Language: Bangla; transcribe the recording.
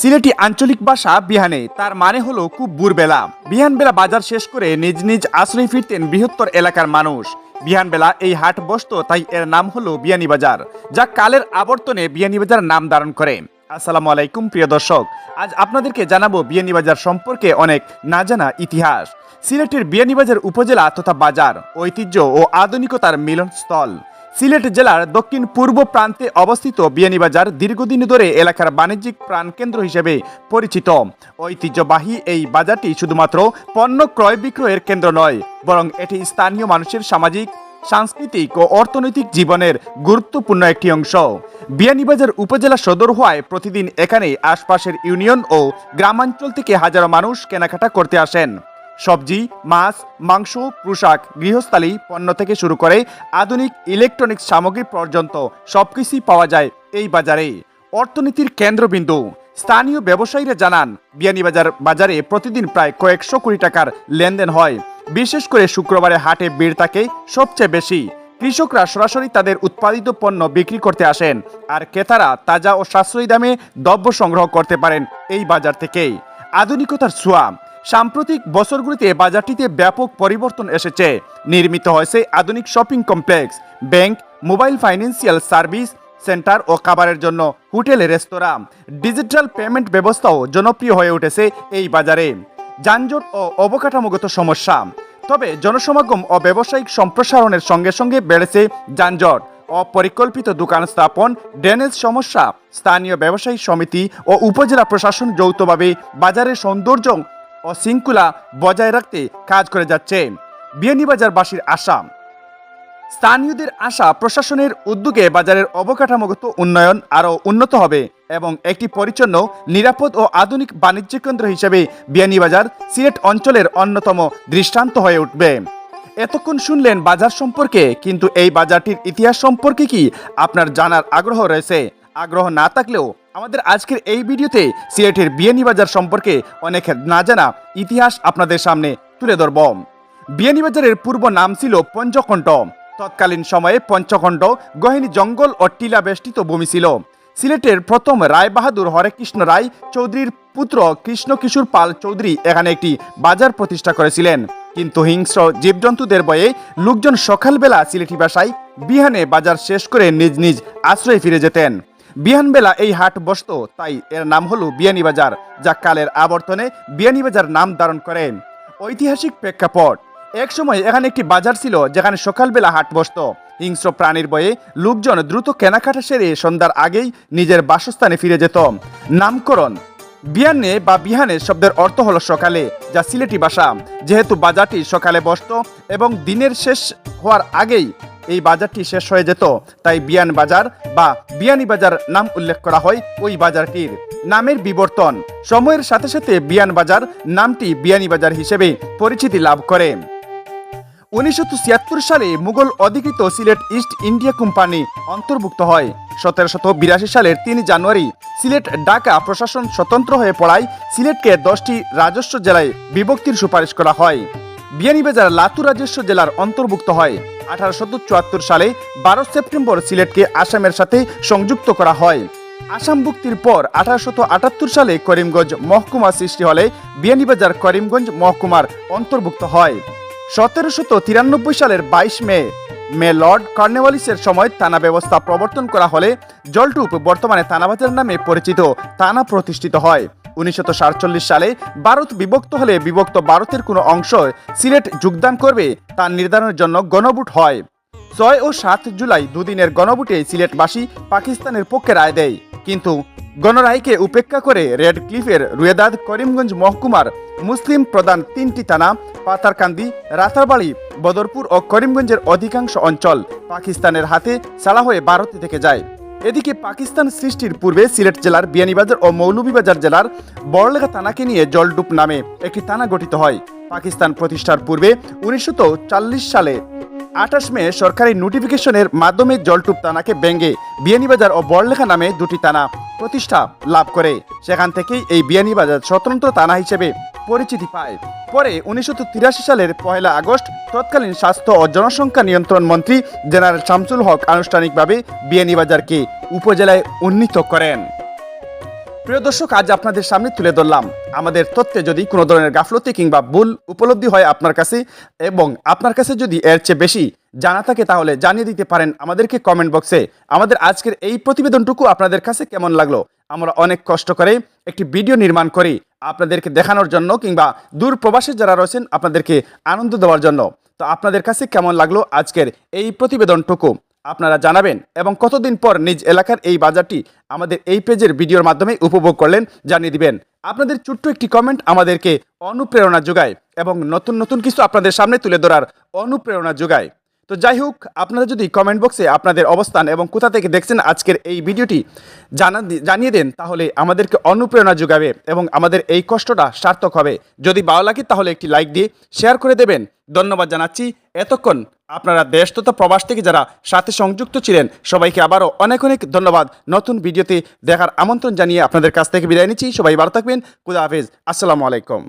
সিলেটি আঞ্চলিক ভাষা বিহানে। তার মানে হলো খুব ভোরবেলা। বিহানবেলা বাজার শেষ করে নিজ নিজ আশ্রয় ফিরতেন বৃহত্তর এলাকার মানুষ। বিহানবেলা এই হাট বসত, তাই এর নাম হলো বিয়ানী বাজার, যা কালের আবর্তনে বিয়ানী বাজার নাম ধারণ করে। আসসালামু আলাইকুম, প্রিয় দর্শক। আজ আপনাদেরকে জানাব বিয়ানী বাজার সম্পর্কে অনেক না জানা ইতিহাস। সিলেটের বিয়ানীবাজার উপজেলা তথা বাজার, ঐতিহ্য ও আধুনিকতার মিলনস্থল। সিলেট জেলার দক্ষিণ পূর্ব প্রান্তে অবস্থিত বিয়ানীবাজার দীর্ঘদিন ধরে এলাকার বাণিজ্যিক প্রাণকেন্দ্র হিসেবে পরিচিত। ঐতিহ্যবাহী এই বাজারটি শুধুমাত্র পণ্য ক্রয় বিক্রয়ের কেন্দ্র নয়, বরং এটি স্থানীয় মানুষের সামাজিক, সাংস্কৃতিক ও অর্থনৈতিক জীবনের গুরুত্বপূর্ণ একটি অংশ। বিয়ানীবাজার উপজেলা সদর হওয়ায় প্রতিদিন এখানে আশপাশের ইউনিয়ন ও গ্রামাঞ্চল থেকে হাজারো মানুষ কেনাকাটা করতে আসেন। সবজি, মাছ, মাংস, পোশাক গৃহস্থালী পণ্য থেকে শুরু করে আধুনিক ইলেকট্রনিক্স সামগ্রী পর্যন্ত সবকিছুই পাওয়া যায় এই বাজারে। অর্থনীতির কেন্দ্রবিন্দু। স্থানীয় ব্যবসায়ীরা জানান বিয়ানীবাজার বাজারে প্রতিদিন প্রায় কয়েকশো কোটি টাকার লেনদেন হয়। বিশেষ করে শুক্রবারে হাটে ভিড় থাকে সবচেয়ে বেশি। কৃষকরা সরাসরি তাদের উৎপাদিত পণ্য বিক্রি করতে আসেন আর ক্রেতারা তাজা ও সাশ্রয়ী দামে দ্রব্য সংগ্রহ করতে পারেন এই বাজার থেকেই। আধুনিকতার ছোঁয়া। সাম্প্রতিক বছরগুলিতে বাজারটিতে ব্যাপক পরিবর্তন এসেছে। নির্মিত হয়েছে আধুনিক shopping complex, bank, mobile financial service centre ও খাবারের জন্য হোটেল, রেস্তোরাঁ। ডিজিটাল পেমেন্ট ব্যবস্থাও জনপ্রিয় হয়ে উঠেছে এই বাজারে। যানজট ও অবকাঠামোগত সমস্যা। তবে জনসমাগম ও ব্যবসায়িক সম্প্রসারণের সঙ্গে সঙ্গে বেড়েছে যানজট। অপরিকল্পিত দোকান স্থাপন, ড্রেনেজ সমস্যা, স্থানীয় ব্যবসায়ী সমিতি ও উপজেলা প্রশাসন যৌথভাবে বাজারের সৌন্দর্য ও শৃঙ্খলা বজায় রাখতে কাজ করে যাচ্ছে। বিয়ানীবাজারবাসীর আশা। স্থানীয়দের আশা প্রশাসনের উদ্যোগে বাজারের অবকাঠামোগত উন্নয়ন আরও উন্নত হবে এবং একটি পরিচ্ছন্ন, নিরাপদ ও আধুনিক বাণিজ্য কেন্দ্র হিসেবে বিয়ানীবাজার সিলেট অঞ্চলের অন্যতম দৃষ্টান্ত হয়ে উঠবে। এতক্ষণ শুনলেন বাজার সম্পর্কে, কিন্তু এই বাজারটির ইতিহাস সম্পর্কে কি আপনার জানার আগ্রহ রয়েছে। আগ্রহ না থাকলেও আমাদের আজকের এই ভিডিওতে সিলেটের বিয়ানীবাজার সম্পর্কে অনেক না জানা ইতিহাস আপনাদের সামনে তুলে ধরব। বিয়ানীবাজারের পূর্ব নাম ছিল পঞ্চকণ্ঠ তৎকালীন সময়ে পঞ্চখণ্ড, গহিনী জঙ্গল ও টিলা বেষ্টিত ভূমি ছিল। সিলেটের প্রথম রায় বাহাদুর হরেকৃষ্ণ রায় চৌধুরীর পুত্র কৃষ্ণ কিশোর পাল চৌধুরী এখানে একটি বাজার প্রতিষ্ঠা করেছিলেন। কিন্তু হিংস্র জীবজন্তুদের বয়ে লোকজন সকালবেলা সিলেটি ভাষায় বিহানে বাজার শেষ করে নিজ নিজ আশ্রয়ে ফিরে যেতেন। বিহানবেলা এই হাট বসত, তাই এর নাম হলো বিয়ানী বাজার, যা কালের আবর্তনে বিয়ানী বাজার নাম ধারণ করেন ঐতিহাসিক প্রেক্ষাপট এক সময় এখানে একটি বাজার ছিল, যেখানে সকালবেলা হাট বসত। হিংস্র প্রাণীর বয়ে লোকজন দ্রুত কেনাকাটা সেরে সন্ধ্যার আগেই নিজের বাসস্থানে ফিরে যেত। নামকরণ, বিয়ানে বা বিহানে শব্দের অর্থ হলো সকালে, যা সিলেটি ভাষা। যেহেতু বাজারটি সকালে বসত এবং দিনের শেষ হওয়ার আগেই এই বাজারটি শেষ হয়ে যেত, তাই বিয়ান বাজার বা বিয়ানি বাজার নাম উল্লেখ করা হয় ওই বাজারটির। নামের বিবর্তন। সময়ের সাথে সাথে বিয়ান বাজার নামটি বিয়ানি বাজার হিসেবে পরিচিতি লাভ করে। উনিশশো ছিয়াত্তর সালে মুঘল অধিকৃত সিলেট ইস্ট ইন্ডিয়া কোম্পানি অন্তর্ভুক্ত হয়। সতেরোশত বিরাশি সালের তিন জানুয়ারি সিলেট ঢাকা প্রশাসন স্বতন্ত্র হয়ে পড়ায় সিলেটকে দশটি রাজস্ব জেলায় বিভক্তির সুপারিশ করা হয়। বিয়ানীবাজার লাতু রাজস্ব জেলার অন্তর্ভুক্ত হয়। আঠারোশো চুয়াত্তর সালে বারো সেপ্টেম্বর সিলেটকে আসামের সাথে সংযুক্ত করা হয়। আসাম মুক্তির পর আঠারোশত আটাত্তর সালে করিমগঞ্জ মহকুমা সৃষ্টি হলে বিয়ানীবাজার করিমগঞ্জ মহকুমার অন্তর্ভুক্ত হয়। সতেরোশত তিরানব্বই সালের বাইশ মে মে লর্ড কর্নেওয়ালিসের সময় থানা ব্যবস্থা প্রবর্তন করা হলে জলটুপ বর্তমানে থানাবাজার নামে পরিচিত থানা প্রতিষ্ঠিত হয়। উনিশশো সালে ভারত বিভক্ত হলে বিভক্ত ভারতের কোনো অংশ সিলেট যোগদান করবে তা নির্ধারণের জন্য গণভোট হয়। ছয় ও সাত জুলাই দুদিনের গণভোটে সিলেটবাসী পাকিস্তানের পক্ষে রায় দেয়। কিন্তু গণরায়কে উপেক্ষা করে রেড ক্লিফের রুয়েদাদ করিমগঞ্জ মহকুমার মুসলিম প্রধান তিনটি থানা পাতারকান্দি রাতারবাড়ি, বদরপুর ও করিমগঞ্জের অধিকাংশ অঞ্চল পাকিস্তানের হাতে ছাড়া হয়ে ভারতে থেকে যায়। এদিকে পাকিস্তান সৃষ্টির পূর্বে সিলেট জেলার বিয়ানীবাজার ও মৌলভীবাজার জেলার বড়লেখা থানাকে নিয়ে জলডুপ নামে একটি থানা গঠিত হয়। পাকিস্তান প্রতিষ্ঠার পূর্বে উনিশশো সালে আঠাশ মে সরকারি নোটিফিকেশনের মাধ্যমে জলটুপ থানাকে ব্যঙ্গে বিয়ানীবাজার ও বড়লেখা নামে দুটি থানা প্রতিষ্ঠা লাভ করে। সেখান থেকেই এই বিয়ানীবাজার স্বতন্ত্র থানা হিসেবে পরিচিতি পায়। পরে উনিশশো তিরাশি সালের পয়লা আগস্ট তৎকালীন স্বাস্থ্য ও জনসংখ্যা নিয়ন্ত্রণ মন্ত্রী জেনারেল শামসুল হক আনুষ্ঠানিকভাবে বিয়ানীবাজারকে উপজেলায় উন্নীত করেন। প্রিয় দর্শক, আজ আপনাদের সামনে তুলে ধরলাম। আমাদের তথ্যে যদি কোনো ধরনের গাফলতি কিংবা ভুল উপলব্ধি হয় আপনার কাছে এবং আপনার কাছে যদি এর চেয়ে বেশি জানা থাকে, তাহলে জানিয়ে দিতে পারেন আমাদেরকে কমেন্ট বক্সে। আমাদের আজকের এই প্রতিবেদনটুকু আপনাদের কাছে কেমন লাগল? আমরা অনেক কষ্ট করে একটি ভিডিও নির্মাণ করি আপনাদেরকে দেখানোর জন্য কিংবা দূর প্রবাসে যারা রয়েছেন, আপনাদেরকে আনন্দ দেওয়ার জন্য। তো আপনাদের কাছে কেমন লাগল আজকের এই প্রতিবেদনটুকু? আপনারা জানাবেন এবং কতদিন পর নিজ এলাকার এই বাজারটি আমাদের এই পেজের ভিডিওর মাধ্যমে উপভোগ করলেন জানিয়ে দিবেন। আপনাদের ছোট্ট একটি কমেন্ট আমাদেরকে অনুপ্রেরণা যোগায় এবং নতুন নতুন কিছু আপনাদের সামনে তুলে ধরার অনুপ্রেরণা যোগায়। তো যাই হোক আপনারা যদি কমেন্ট বক্সে আপনাদের অবস্থান এবং কোথা থেকে দেখছেন আজকের এই ভিডিওটি জানা জানিয়ে দেন, তাহলে আমাদেরকে অনুপ্রেরণা যোগাবে এবং আমাদের এই কষ্টটা সার্থক হবে। যদি ভালো লাগে, তাহলে একটি লাইক দিয়ে শেয়ার করে দেবেন। ধন্যবাদ জানাচ্ছি। এতক্ষণ আপনারা দেশ তথা প্রবাস থেকে যারা সাথে সংযুক্ত ছিলেন, সবাইকে আবারও অনেক অনেক ধন্যবাদ। নতুন ভিডিওতে দেখার আমন্ত্রণ জানিয়ে আপনাদের কাছ থেকে বিদায় নিচ্ছি। সবাই ভালো থাকবেন। খুদা হাফেজ। আসসালামু আলাইকুম।